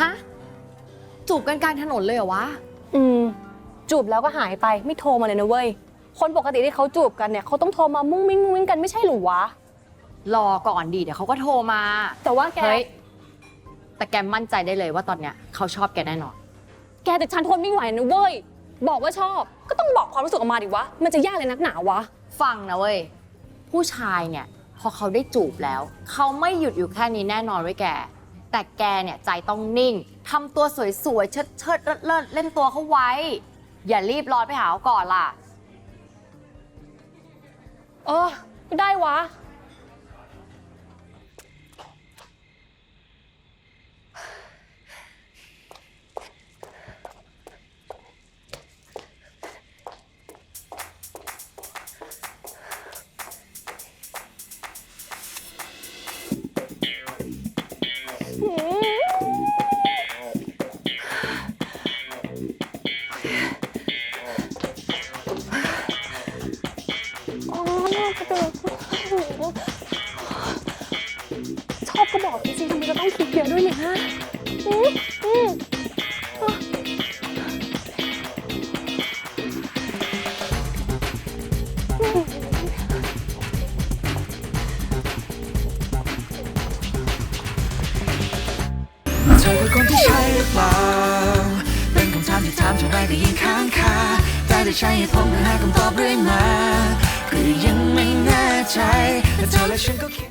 ฮะ จูบกันกลางถนนเลยเหรอวะ อืม จูบแล้วก็หายไปไม่โทรมาเลยนะเว้ย คนปกติที่เขาจูบกันเนี่ยเขาต้องโทรมามุ้งมิ้งมุ้งมิ้งกันไม่ใช่หรือวะ รอก่อนดีเดี๋ยวเขาก็โทรมา แต่ว่าแก เฮ้ย แต่แกมั่นใจได้เลยว่าตอนเนี้ยเขาชอบแกแน่นอน แกแต่ฉันทนไม่ไหวนะเว้ย บอกว่าชอบ ก็ต้องบอกความรู้สึกออกมาดิวะ มันจะยากเลยนักหนาวะ ฟังนะเว้ย ผู้ชายเนี่ย พอเขาได้จูบแล้ว เขาไม่หยุดอยู่แค่นี้แน่นอนไว้ยแก แต่แกเนี่ยใจต้องนิ่งทำตัวสวยๆเชิดเชิดๆเลิศเล่นตัวเขาไว้ อย่ารีบร้อนไปหาเขาก่อนล่ะ เออก็ได้วะ อบก็บอกจริงๆทำไมจะต้องคิดเยอะด้วยเนี่ยฮะอืมอืมเธอคือคนที่ใช่หรือเปล่า เป็นคำถามที่ถามเท่าไรก็ยิ่งค้างคาแต่ใช้เหตุผลเพื่อหาคำตอบเรื่อยมาก็ยังไม่แน่ใจแต่เธอและฉันก็คิด